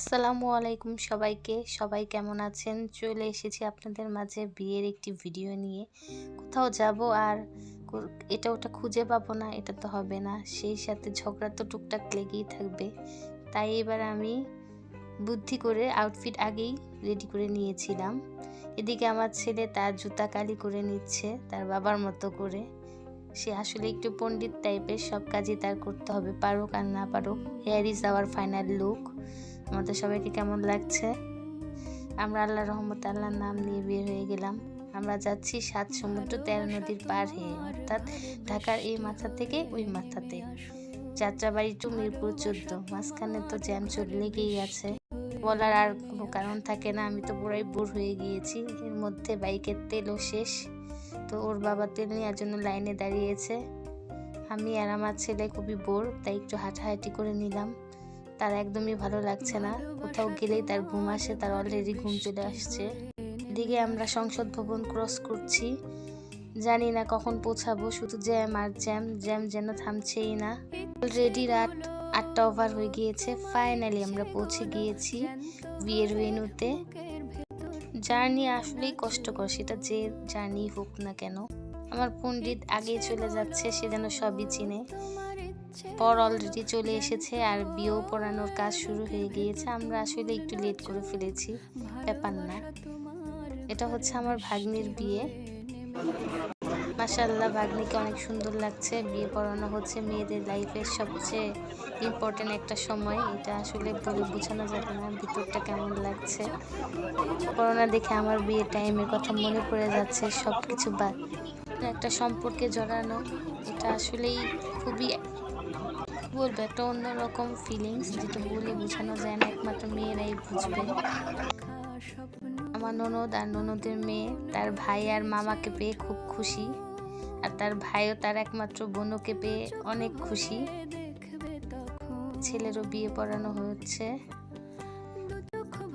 আসসালামু আলাইকুম সবাইকে। সবাই কেমন আছেন? চলে এসেছি আপনাদের মাঝে বিয়ের একটি ভিডিও নিয়ে। কোথাও যাব আর এটা ওটা খুঁজে পাবো না, এটা তো হবে না। সেই সাথে ঝগড়া তো টুকটাক লেগেই থাকবে। তাই এবার আমি বুদ্ধি করে আউটফিট আগেই রেডি করে নিয়েছিলাম। এদিকে আমার ছেলে তার জুতা কালি করে নিচ্ছে, তার বাবার মতো করে। সে আসলে একটু পণ্ডিত টাইপের, সব কাজই তার করতে হবে, পারুক আর না পারুক। Here is our final look আমাদের সবাইকে কেমন লাগছে? আমরা আল্লাহ রহমত আল্লাহর নাম নিয়ে বের হয়ে গেলাম। আমরা যাচ্ছি সাত সমুদ্র তেরো নদীর পার হয়ে, অর্থাৎ ঢাকার এই মাথা থেকে ওই মাথাতে। যাত্রাবাড়ি টু মিরপুর চোদ্দ। মাঝখানে তো জ্যাম চলে লেগেই আছে। বলার আর কোনো কারণ থাকে না, আমি তো পুরাই বোর হয়ে গিয়েছি। এর মধ্যে বাইকের তেলও শেষ। তো ওর বাবা তেল নেওয়ার জন্য লাইনে দাঁড়িয়েছে। আমি আর আমার ছেলে খুবই বোর, তাই একটু হাঁটাহাঁটি করে নিলাম। তার একদমই ভালো লাগছে না। কোথাও গেলেই তার ঘুম আসে, তার অলরেডি ঘুম চলে আসছে। এদিকে আমরা সংসদ ভবন ক্রস করছি। জানি না কখন পৌঁছাবো, শুধু জ্যাম আর জ্যাম। জ্যাম যেন থামছেই না। অলরেডি রাত আটটা ওভার হয়ে গিয়েছে। ফাইনালি আমরা পৌঁছে গিয়েছি বিয়ের ভেনুতে জার্নি আসলেই কষ্টকর, সেটা যে জার্নি হোক না কেন। আমার পণ্ডিত আগেই চলে যাচ্ছে, সে যেন সবই চিনে। পর অলরেডি চলে এসেছে আর বিয়েও পড়ানোর কাজ শুরু হয়ে গিয়েছে। আমরা আসলে একটু লেট করে ফেলেছি, ব্যাপার না। এটা হচ্ছে আমার ভাগ্নির বিয়ে। মাসাল্লাহ ভাগ্নিকে অনেক সুন্দর লাগছে। বিয়ে পড়ানো হচ্ছে, মেয়েদের লাইফের সবচেয়ে ইম্পর্টেন্ট একটা সময়। এটা আসলে বলে বোঝানো যাবে না, ভিতরটা কেমন লাগছে। করোনা দেখে আমার বিয়ে টাইমের কথা মনে পড়ে যাচ্ছে সব কিছু বাদ। একটা সম্পর্কে জড়ানো, এটা আসলেই খুবই বলব, একটা অন্যরকম ফিলিংস যেটা বলে বোঝানো যায় না, একমাত্র মেয়েরাই বুঝবে। আমার ননদ আর ননদের মেয়ে, তার ভাই আর মামাকে পেয়ে খুব খুশি। আর তার ভাইও তার একমাত্র বোনকে পেয়ে অনেক খুশি। ছেলেরও বিয়ে পড়ানো হচ্ছে।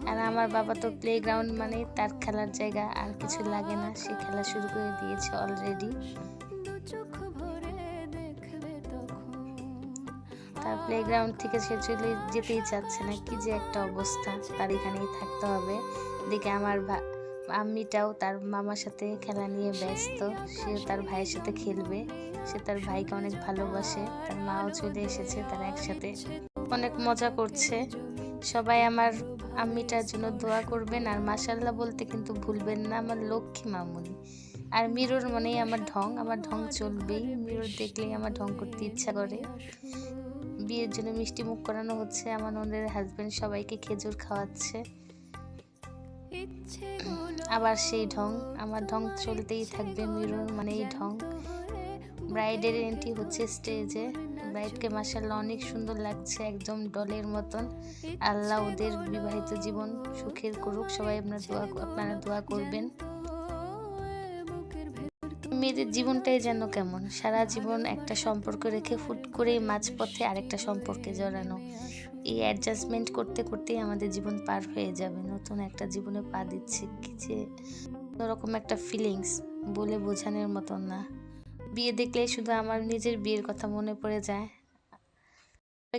আর আমার বাবা তো প্লেগ্রাউন্ড মানে তার খেলার জায়গা, আর কিছু লাগে না। সে খেলা শুরু করে দিয়েছে অলরেডি তার প্লেগ্রাউন্ড থেকে সে চলে যেতেই চাচ্ছে না। কি যে একটা অবস্থা, তার এখানেই থাকতে হবে। দেখে আমার আম্মিটাও তার মামার সাথে খেলা নিয়ে ব্যস্ত। সেও তার ভাইয়ের সাথে খেলবে। সে তার ভাইকে অনেক ভালোবাসে। তার মাও চলে এসেছে তারা একসাথে। অনেক মজা করছে। সবাই আমার আম্মিটার জন্য দোয়া করবেন। আর মাসাল্লাহ বলতে কিন্তু ভুলবেন না, আমার লক্ষ্মী মামুনি। আর মিরর মানেই আমার ঢং। আমার ঢং চলবেই। মিরর দেখলেই আমার ঢং করতে ইচ্ছা করে। বিয়ের জন্য মিষ্টি মুখ করানো হচ্ছে। আমার ওদের হাজব্যান্ড সবাইকে খেজুর খাওয়াচ্ছে। আবার সেই ঢং আমার ঢং চলতেই থাকবে মিরর মানে এই ঢং। ব্রাইডের এন্ট্রি হচ্ছে স্টেজে ব্রাইডকে মাসাল্লাহ অনেক সুন্দর লাগছে একদম ডলের মতন। আল্লাহ ওদের বিবাহিত জীবন সুখের করুক সবাই আপনার দোয়া আপনারা দোয়া করবেন। মেয়েদের জীবনটাই যেন কেমন সারা জীবন একটা সম্পর্ক রেখে ফুট করেই মাঝপথে আরেকটা সম্পর্কে জড়ানো। এই অ্যাডজাস্টমেন্ট করতে করতেই আমাদের জীবন পার হয়ে যাবে। নতুন একটা জীবনে পা দিচ্ছে কি যে অন্যরকম একটা ফিলিংস বলে বোঝানোর মতন না। বিয়ে দেখলে শুধু আমার নিজের বিয়ের কথা মনে পড়ে যায়।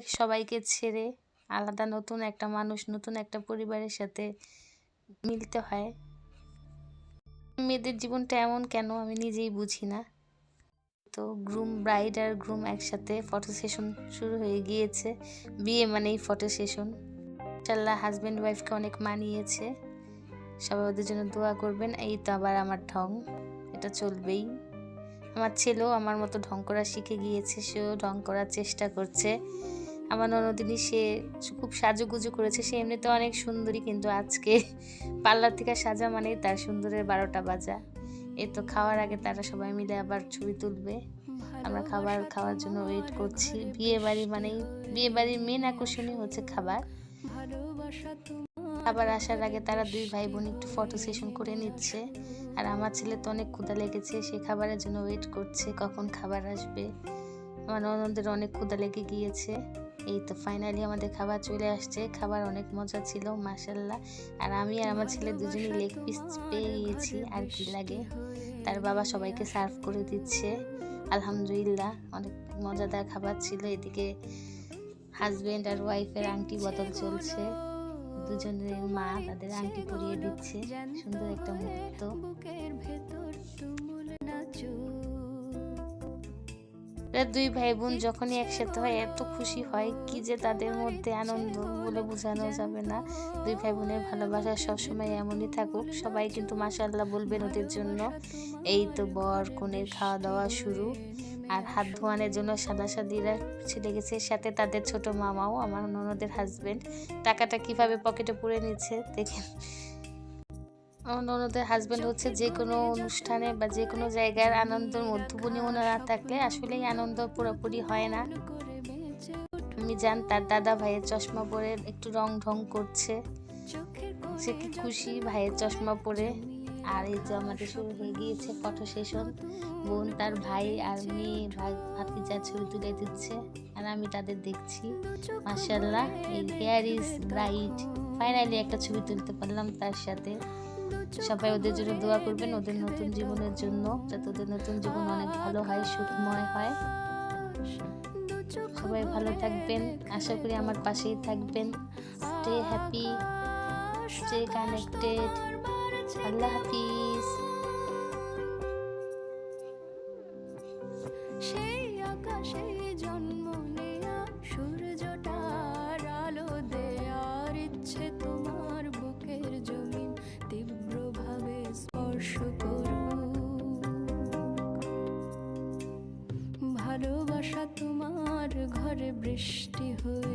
সবাইকে ছেড়ে আলাদা নতুন একটা মানুষ, নতুন একটা পরিবারের সাথে মিলতে হয়। মেয়েদের জীবনটা এমন কেন আমি নিজেই বুঝি না। তো গ্রুম ব্রাইড আর গ্রুম একসাথে ফটো সেশন শুরু হয়ে গিয়েছে। বিয়ে মানেই ফটো সেশন ইনশাল্লাহ হাজব্যান্ড ওয়াইফকে অনেক মানিয়েছে। সবাই ওদের জন্য দোয়া করবেন। এই তো আবার আমার ঢং। এটা চলবেই। আমার ছেলেও আমার মতো ঢং করা শিখে গিয়েছে। সেও ঢং করার চেষ্টা করছে। আমার ননদিনী, সে খুব সাজুগুজু করেছে। সে এমনিতে অনেক সুন্দরী, কিন্তু আজকে পার্লার থেকে সাজা মানেই তার সুন্দরের বারোটা বাজা। এই তো খাওয়ার আগে তারা সবাই মিলে আবার ছবি তুলবে। আমরা খাবার খাওয়ার জন্য ওয়েট করছি। বিয়ে বাড়ি মানেই বিয়ে বাড়ির মেন আকর্ষণই হচ্ছে খাবার। খাবার আসার আগে তারা দুই ভাই বোন একটু ফটো সেশন করে নিচ্ছে। আর আমার ছেলে তো অনেক ক্ষুধা লেগেছে সে খাবারের জন্য ওয়েট করছে কখন খাবার আসবে। আমার ননদের অনেক ক্ষুধা লেগে গিয়েছে। এই তো ফাইনালি আমাদের খাবার চলে আসছে। খাবার অনেক মজা ছিল মাসাল্লাহ আর আমি আর আমার ছেলে দুজনেই লেগ পিস পেয়ে গিয়েছি আর কি লাগে। তার বাবা সবাইকে সার্ভ করে দিচ্ছে। আলহামদুলিল্লাহ, অনেক মজাদার খাবার ছিল। এদিকে হাজবেন্ড আর ওয়াইফের আংটি বদল চলছে। দুজনের মা তাদের আংটি পরিয়ে দিচ্ছে। সুন্দর একটা মুহূর্ত এরা দুই ভাই বোন যখনই একসাথে হয়, এত খুশি হয় কি যে তাদের মধ্যে আনন্দ বলে বোঝানো যাবে না। দুই ভাই বোনের ভালোবাসা সবসময় এমনই থাকুক, সবাই কিন্তু মাসাল্লাহ বলবেন ওদের জন্য। এই তো বর, কনের খাওয়া দাওয়া শুরু। আর হাত ধোয়ানোর জন্য সাদা সাদিরা ছেলে গেছে, সাথে তাদের ছোট মামাও, আমার ননদের হাজবেন্ড টাকাটা কীভাবে পকেটে পুরে নিচ্ছে, দেখেন। আমার হাজবেন্ড হচ্ছে যে কোনো অনুষ্ঠানে বা যে কোনো জায়গার আনন্দের মধ্যবনী ওনারা থাকলে আসলেই আনন্দ পুরোপুরি হয় না। আমি জান তার দাদা ভাইয়ের চশমা পরে একটু রং ঢং করছে। সে কি খুশি ভাইয়ের চশমা পরে? আর এই যে আমাদের শুরু হয়ে গিয়েছে ফটো সেশন। বোন তার ভাই আর মেয়ে ভাই ভাতিজার ছবি তুলে দিচ্ছে আর আমি তাদের দেখছি। মার্শাল্লাহ হেয়ার ইজ ব্রাইট ফাইনালি একটা ছবি তুলতে পারলাম তার সাথে। সবাই ওদের জন্য দোয়া করবেন, ওদের নতুন জীবনের জন্য, যাতে ওদের নতুন জীবন অনেক ভালো হয়, সুখময় হয়। সবাই ভালো থাকবেন, আশা করি আমার পাশেই থাকবেন। স্টে হ্যাপি স্টে কানেক্টেড আল্লাহ হাফিজ। সেই আকাশে জন্ম নেয়া সূর্যটার ভালোবাসা তোমার ঘরে বৃষ্টি হয়ে